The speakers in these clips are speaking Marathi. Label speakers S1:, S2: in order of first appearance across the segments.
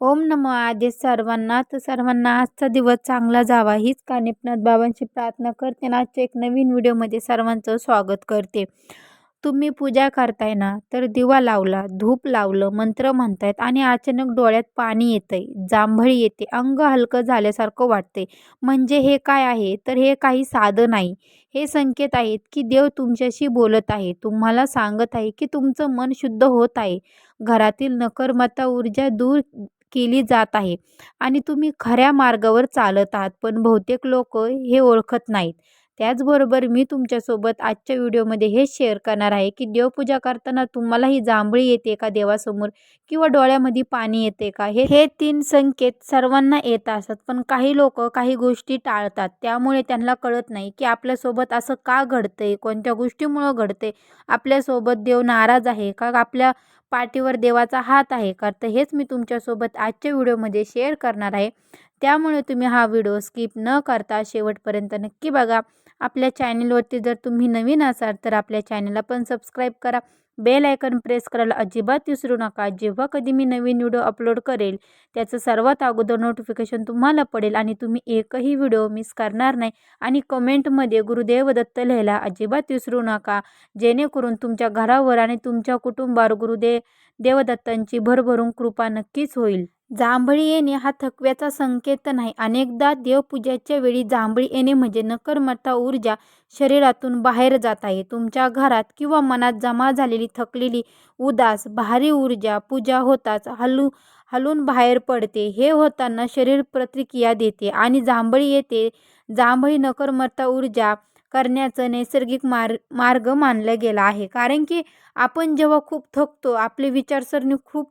S1: ओम नमो आदेश सर्वांना. तर सर्वांना आजचा दिवस चांगला जावा हीच कानिपनाथ बाबांची प्रार्थना करते ना आजच्या एक नवीन व्हिडिओमध्ये सर्वांचं स्वागत करते. तुम्ही पूजा करताय ना तर दिवा लावला धूप लावलं मंत्र म्हणतायत आणि अचानक डोळ्यात पाणी येतंय जांभळी येते अंग हलकं झाल्यासारखं वाटते म्हणजे हे काय आहे? तर हे काही साधं नाही. हे संकेत आहेत की देव तुमच्याशी बोलत आहे. तुम्हाला सांगत आहे की तुमचं मन शुद्ध होत आहे. घरातील नकर्मता ऊर्जा दूर केली जात आहे. आणि तुम्ही खऱ्या मार्गावर चालत आहात पण बहुतेक लोक हे ओळखत नाहीत. त्याचबरोबर मी तुमच्यासोबत आजच्या व्हिडिओमध्ये हे शेअर करणार आहे की देवपूजा करताना तुम्हाला ही जांभळी येते का देवासमोर किंवा डोळ्यामध्ये पाणी येते का? हे हे तीन संकेत सर्वांना येत असतात पण काही लोक काही गोष्टी टाळतात. त्यामुळे त्यांना कळत नाही की आपल्यासोबत असं का घडतंय कोणत्या गोष्टीमुळं घडते आपल्यासोबत देव नाराज आहे का? आपल्या पाठीवर देवाचा हात आहे का? तर हेच मी तुमच्यासोबत आजच्या व्हिडिओमध्ये शेअर करणार आहे. त्यामुळे तुम्ही हा व्हिडिओ स्किप न करता शेवटपर्यंत नक्की बघा. आपल्या चॅनलवरती जर तुम्ही नवीन असाल तर आपल्या चॅनलला पण सबस्क्राईब करा. बेल आयकन प्रेस करायला अजिबात विसरू नका. जेव्हा कधी मी नवीन व्हिडिओ अपलोड करेल त्याचं सर्वात अगोदर नोटिफिकेशन तुम्हाला पडेल आणि तुम्ही एकही व्हिडिओ मिस करणार नाही. आणि कमेंटमध्ये गुरुदेव दत्त लिहायला अजिबात विसरू नका. जेणेकरून तुमच्या घरावर आणि तुमच्या कुटुंबावर गुरुदेव देवदत्तांची भरभरून कृपा नक्कीच होईल. जांभळी येणे हा थकव्याचा संकेत नाही. अनेकदा देवपूजेच्या वेळी जांभळी येणे म्हणजे नकर्मता ऊर्जा शरीरातून बाहेर जात आहे. तुमच्या घरात किंवा मनात जमा झालेली थकलेली उदास भारी ऊर्जा पूजा होताच हलू हलून बाहेर पडते. हे होताना शरीर प्रतिक्रिया देते आणि जांभळी येते. जांभळी नकर्मता ऊर्जा करण्याचं नैसर्गिक मार मार्ग मानला गेला आहे. कारण की आपण जेव्हा खूप थकतो आपली विचारसरणी खूप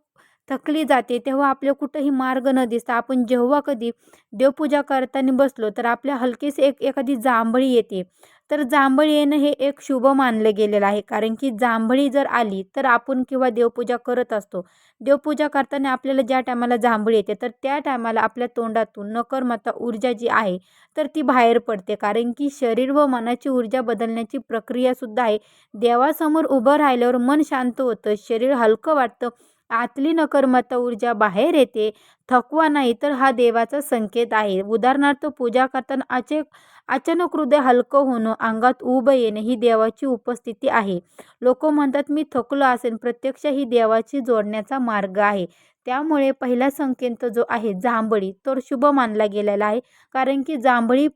S1: थकली जाते तेव्हा आपल्या कुठंही मार्ग न दिसता आपण जेव्हा कधी देवपूजा करताना बसलो तर आपल्या हलकीच एक एखादी जांभळी येते. तर जांभळी येणं हे एक शुभ मानलं गेलेलं आहे कारण की जांभळी जर आली तर आपण किंवा देवपूजा करत असतो. देवपूजा करताना आपल्याला ज्या टायमाला जांभळी येते तर त्या टायमाला आपल्या तोंडातून नकर्मता ऊर्जा जी आहे तर ती बाहेर पडते. कारण की शरीर व मनाची ऊर्जा बदलण्याची प्रक्रियासुद्धा आहे. देवासमोर उभं राहिल्यावर मन शांत होतं शरीर हलकं वाटतं आतली नकर्मत ऊर्जा बाहेर येते. थकवा नाही तर हा देवाचा संकेत आहे. उदाहरणार्थ पूजा करताना अचे अचानक हृदय हलकं होणं अंगात उभं येणं ही देवाची उपस्थिती आहे. लोक म्हणतात मी थकलो असेल प्रत्यक्ष ही देवाची जोडण्याचा मार्ग आहे. त्यामुळे पहिला संकेत जो आहे जांभळी तर शुभ मानला गेलेला आहे. कारण की जांभळी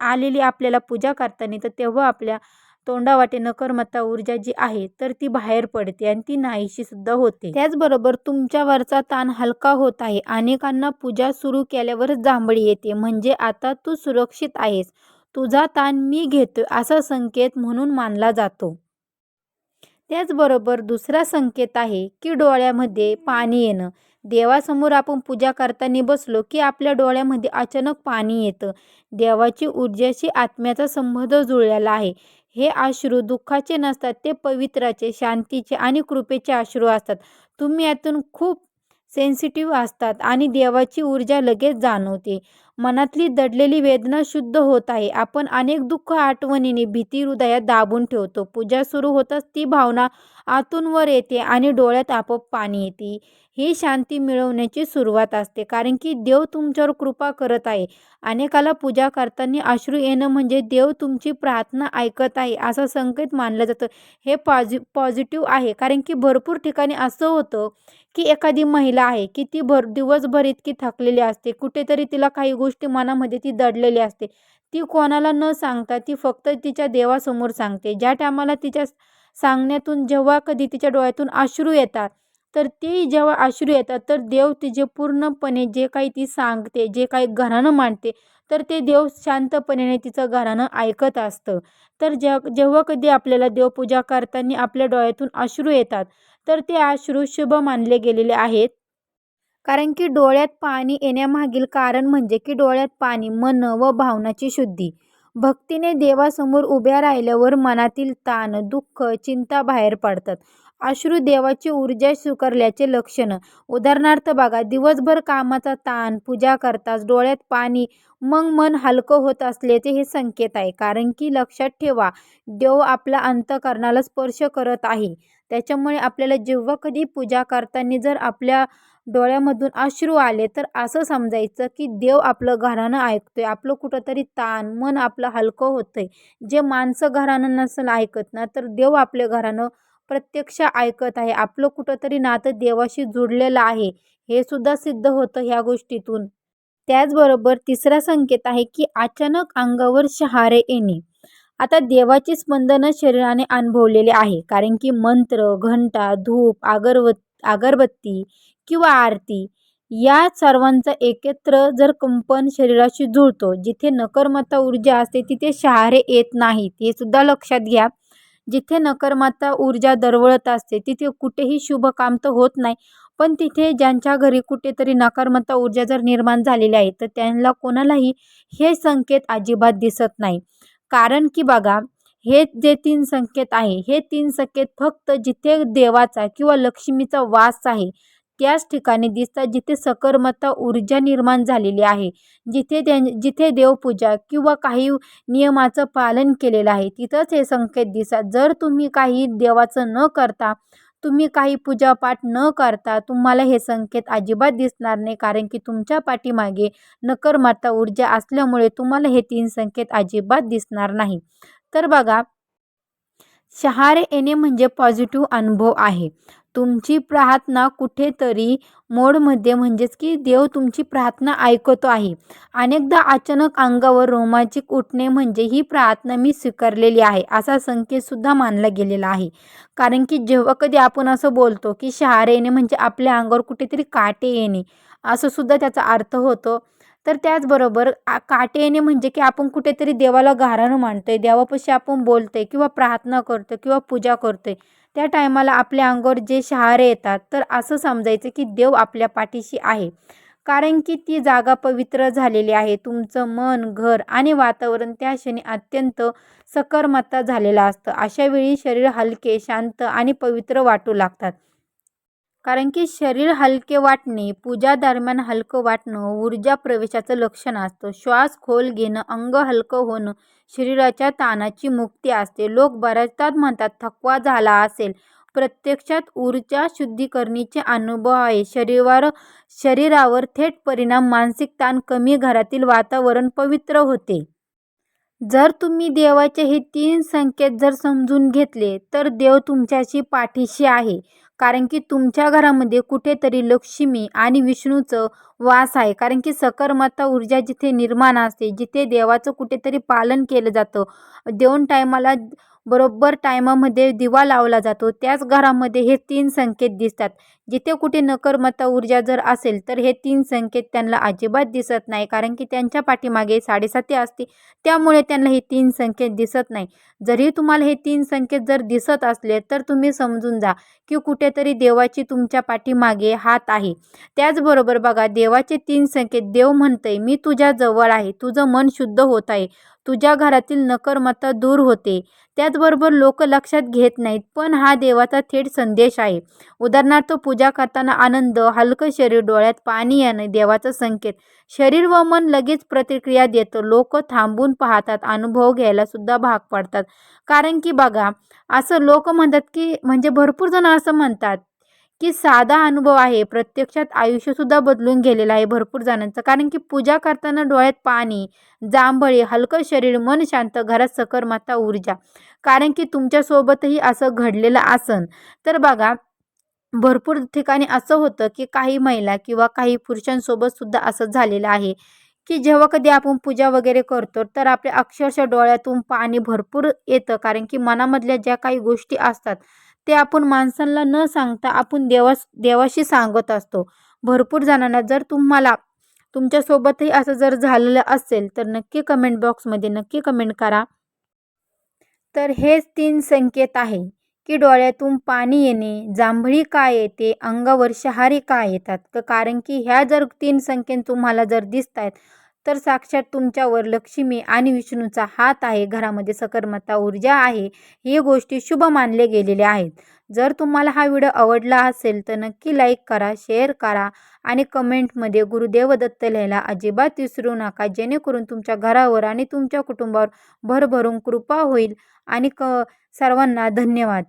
S1: आलेली आपल्याला पूजा करताना तर तेव्हा आपल्या तोंडावाटे नकर्मता ऊर्जा जी आहे तर ती बाहेर पडते आणि ती नाहीशी सुद्धा होते. त्याचबरोबर तुमच्यावरचा ताण हलका होत आहे. अनेकांना पूजा सुरू केल्यावरच जांभळी येते. म्हणजे आता तू सुरक्षित आहेस. तुझा ताण मी घेतो असा संकेत म्हणून मानला जातो. त्याचबरोबर दुसरा संकेत आहे की डोळ्यामध्ये पाणी येणं. देवासमोर आपण पूजा करताना बसलो की आपल्या डोळ्यामध्ये अचानक पाणी येतं. देवाची ऊर्जाशी आत्म्याचा संबंध जुळलेला आहे. हे अश्रू दुःखाचे नसतात ते पवित्राचे शांतीचे आणि कृपेचे अश्रू असतात. तुम्ही यातून खूप सेन्सिटिव्ह असतात आणि देवाची ऊर्जा लगेच जाणवते. मनातली दडलेली वेदना शुद्ध होत आहे. आपण अनेक दुःख आठवणीने भीती हृदयात दाबून ठेवतो. पूजा सुरू होताच ती भावना आतून वर येते आणि डोळ्यात आपोआप पाणी येते. ही शांती मिळवण्याची सुरुवात असते कारण की देव तुमच्यावर कृपा करत आहे. अनेकाला पूजा करताना अश्रू येणं म्हणजे देव तुमची प्रार्थना ऐकत आहे असा संकेत मानलं जातं. हे पॉझि पॉझिटिव्ह आहे कारण की भरपूर ठिकाणी असं होतं की एखादी महिला आहे की ती भर दिवसभर इतकी थकलेली असते कुठेतरी तिला काही गोष्टी मनामध्ये ती दडलेली असते. ती कोणाला न सांगता ती फक्त तिच्या देवासमोर सांगते. ज्या टायमाला तिच्या सांगण्यातून जेव्हा कधी तिच्या डोळ्यातून अश्रू येतात तर ते जेव्हा अश्रू येतात तर देव तिचे पूर्णपणे जे काही ती सांगते जे काही घराणं मांडते तर ते देव शांतपणे तिचं घराणं ऐकत असतं. तर जेव्हा जेव्हा कधी आपल्याला देवपूजा करताना आपल्या डोळ्यातून अश्रू येतात तर ते अश्रू शुभ मानले गेलेले आहेत. कारण की डोळ्यात पाणी येण्यामागील कारण म्हणजे की डोळ्यात पाणी मन व भावनाची शुद्धी. भक्तीने देवासमोर उभ्या राहिल्यावर मनातील ताण दुःख चिंता बाहेर पडतात. अश्रू देवाची ऊर्जा स्वीकारल्याचे लक्षण. उदाहरणार्थ बघा दिवसभर कामाचा ताण पूजा करताच डोळ्यात पाणी मग मन हलकं होत असल्याचे हे संकेत आहे. कारण की लक्षात ठेवा देव आपला अंतकरणाला स्पर्श करत आहे. त्याच्यामुळे आपल्याला जेव्हा कधी पूजा करताना जर आपल्या डोळ्यामधून अश्रू आले तर असं समजायचं की देव आपलं घरानं ऐकतोय. आपलं कुठंतरी ताण मन आपलं हलकं होतंय. जे माणसं घरानं नसेल ऐकत ना तर देव आपल्या घरानं प्रत्यक्ष ऐकत आहे. आपलं कुठंतरी नातं देवाशी जुडलेलं आहे. हे सुद्धा सिद्ध होतं ह्या गोष्टीतून. त्याचबरोबर तिसरा संकेत आहे की अचानक अंगावर शहारे येणे. आता देवाची स्पंदनं शरीराने अनुभवलेले आहे. कारण की मंत्र घंटा धूप अगरबत अगरबत्ती किंवा आरती या सर्वांचा एकत्र जर कंपन शरीराशी जुळतो जिथे नकर्मता ऊर्जा असते तिथे शहारे येत नाहीत. हे सुद्धा लक्षात घ्या. जिथे नकरमाता ऊर्जा दरवळत असते तिथे कुठेही शुभ काम तर होत नाही. पण तिथे ज्यांच्या घरी कुठेतरी नकारात्मक ऊर्जा जर निर्माण झालेली आहे तर त्यांना कोणालाही हे संकेत अजिबात दिसत नाही. कारण की बघा हे जे तीन संकेत आहे हे तीन संकेत फक्त जिथे देवाचा किंवा लक्ष्मीचा वास आहे त्याच ठिकाणी दिसतात जिथे सकर्मता ऊर्जा निर्माण झालेली आहे. जिथे त्यां जिथे देवपूजा किंवा काही नियमाचं पालन केलेलं आहे तिथंच हे संकेत दिसतात. जर तुम्ही काही देवाचं न करता तुम्ही काही पूजापाठ न करता तुम्हाला हे संकेत अजिबात दिसणार नाही कारण की तुमच्या पाठीमागे नकर्मता ऊर्जा असल्यामुळे तुम्हाला हे तीन संकेत अजिबात दिसणार नाही. तर बघा शहारे येणे म्हणजे पॉझिटिव्ह अनुभव आहे. तुमची प्रार्थना कुठेतरी मोडमध्ये म्हणजेच की देव तुमची प्रार्थना ऐकतो आहे. अनेकदा अचानक अंगावर रोमांचिक उठणे म्हणजे ही प्रार्थना मी स्वीकारलेली आहे असा संकेतसुद्धा मानला गेलेला आहे. कारण की जेव्हा कधी आपण असं बोलतो की शहारे येणे म्हणजे आपल्या अंगावर कुठेतरी काटे येणे असं सुद्धा त्याचा अर्थ होतो. तर त्याचबरोबर काटे येणे म्हणजे की आपण कुठेतरी देवाला गारानं मांडतोय देवापाशी आपण बोलतोय किंवा प्रार्थना करतो किंवा पूजा करतोय त्या टायमाला आपल्या अंगावर जे शहारे येतात तर असं समजायचं की देव आपल्या पाठीशी आहे. कारण की ती जागा पवित्र झालेली आहे. तुमचं मन घर आणि वातावरण त्या क्षणी अत्यंत सकर्मता झालेलं असतं. अशा वेळी शरीर हलके शांत आणि पवित्र वाटू लागतात. कारण की शरीर हलके वाटणे पूजा दरम्यान हलकं वाटणं ऊर्जा प्रवेशाचं लक्षण असतं. श्वास खोल घेणं अंग हलकं होणं शरीराच्या ताणाची मुक्ती असते. लोक बऱ्याचदा म्हणतात थकवा झाला असेल. प्रत्यक्षात ऊर्जा शुद्धीकरणीचे अनुभव आहे. शरीरावर शरीरावर थेट परिणाम मानसिक ताण कमी घरातील वातावरण पवित्र होते. जर तुम्ही देवाचे हे तीन संकेत जर समजून घेतले तर देव तुमच्याशी पाठीशी आहे. कारण की तुमच्या घरामध्ये कुठेतरी लक्ष्मी आणि विष्णूचं वास आहे. कारण की सकर्मता ऊर्जा जिथे निर्माण असते जिथे देवाचं कुठेतरी पालन केलं जातं. दोन टायमाला बरोबर टायमामध्ये दिवा लावला जातो. त्याच घरामध्ये हे तीन संकेत दिसतात. जिथे कुठे नकर्मता ऊर्जा जर असेल तर हे तीन संकेत त्यांना अजिबात दिसत नाही. कारण की त्यांच्या पाठीमागे साडेसाती असते. त्यामुळे त्यांना हे तीन संकेत दिसत नाही. जरी तुम्हाला हे तीन संकेत जर दिसत असले तर तुम्ही समजून जा की कुठेतरी देवाची तुमच्या पाठीमागे हात आहे. त्याचबरोबर बघा देवाचे तीन संकेत देव म्हणतंय मी तुझ्या जवळ आहे तुझं मन शुद्ध होत आहे तुझ्या घरातील नकर्मता दूर होते. त्याचबरोबर लोक लक्षात घेत नाहीत पण हा देवाचा थेट संदेश आहे. उदाहरणार्थ पूजा करताना आनंद हलकं शरीर डोळ्यात पाणी येणं देवाचा संकेत. शरीर व मन लगेच प्रतिक्रिया देतं लोक थांबून पाहतात अनुभव घ्यायला सुद्धा भाग पाडतात. कारण की बघा असं लोक म्हणतात की म्हणजे भरपूर जण असं म्हणतात. की साधा अनुभव आहे. प्रत्यक्षात आयुष्यसुद्धा बदलून गेलेलं आहे भरपूर जणांचं. कारण की पूजा करताना डोळ्यात पाणी जांभळी हलकं शरीर मन शांत घरात सकरमाता ऊर्जा. कारण की तुमच्यासोबतही असं घडलेलं आसन तर बघा भरपूर ठिकाणी असं होतं की काही महिला किंवा काही पुरुषांसोबत सुद्धा असं झालेलं आहे की जेव्हा कधी आपण पूजा वगैरे करतो तर आपल्या अक्षरशः डोळ्यातून पाणी भरपूर येतं. कारण की मनामधल्या ज्या काही गोष्टी असतात ते आपण माणसांना न सांगता आपण देवास देवाशी सांगत असतो. भरपूर जणांना जर तुम्हाला तुमच्यासोबतही असं जर झालेलं असेल तर नक्की कमेंट बॉक्समध्ये नक्की कमेंट करा. तर हेच तीन संकेत आहे की डोळ्यातून पाणी येणे जांभळी काय येते अंगावर शहारी काय येतात? कारण की ह्या जर तीन संकेत तुम्हाला जर दिसत आहेत तर साक्षात तुमच्यावर लक्ष्मी आणि विष्णूचा हात आहे. घरामध्ये सकर्मता ऊर्जा आहे. ही गोष्टी शुभ मानले गेलेले आहेत. जर तुम्हाला हा व्हिडिओ आवडला असेल तर नक्की लाईक करा शेअर करा आणि कमेंटमध्ये गुरुदेव दत्त लिहायला अजिबात विसरू नका. जेणेकरून तुमच्या घरावर आणि तुमच्या कुटुंबावर भरभरून कृपा होईल. आणि क सर्वांना धन्यवाद.